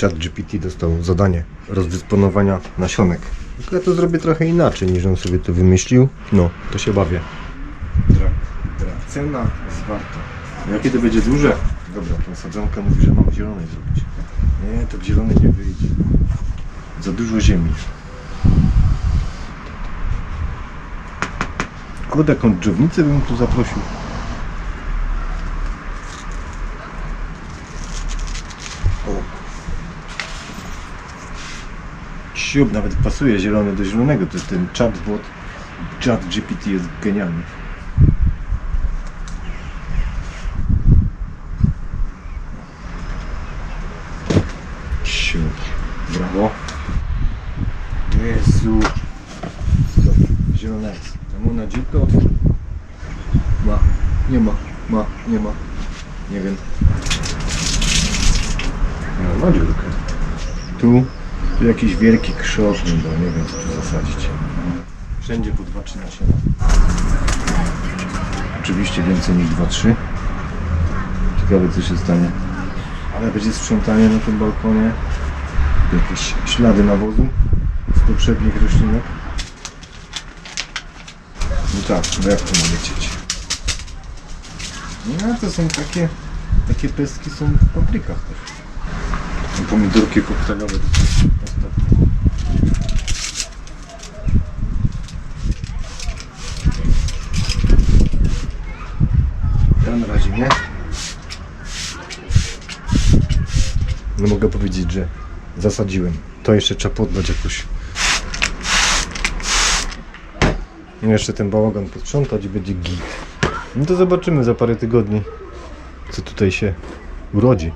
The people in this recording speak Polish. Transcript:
Chat GPT dostał zadanie rozdysponowania nasionek. Tylko ja to zrobię trochę inaczej niż on sobie to wymyślił. No, to się bawię. Dra, dra. Cena zwarta. Jakie to będzie duże? Dobra, tą sadzonkę mówi, że mam zielonej zrobić. Nie, to w zielonej nie wyjdzie. Za dużo ziemi. Kurde, jaką bym tu zaprosił. Siup, nawet pasuje zielony do zielonego. To jest ten chatbot. Chat GPT jest genialny. Siup. Brawo. Jezu. Zielona jest. Temu na dziurkę. Ma. Nie ma. Ma. Nie ma. Nie wiem. No, ma dziurkę. Tu, tu jakiś wielki krzow, no bo nie wiem co tu zasadzić. Wszędzie po dwa trzy nasiona. Oczywiście więcej niż dwa trzy. Ciekawe co się stanie. Ale będzie sprzątanie na tym balkonie. Jakieś ślady nawozu z poprzednich roślinek. No tak, no jak to ma lecieć? No to są takie, takie pestki są w paprykach też. No, Pomidorki koktajlowe to są ostatnie. Nie. No mogę powiedzieć, że zasadziłem. To jeszcze trzeba podbać jakoś. No jeszcze ten bałagan posprzątać i będzie git. No to zobaczymy za parę tygodni, co tutaj się urodzi.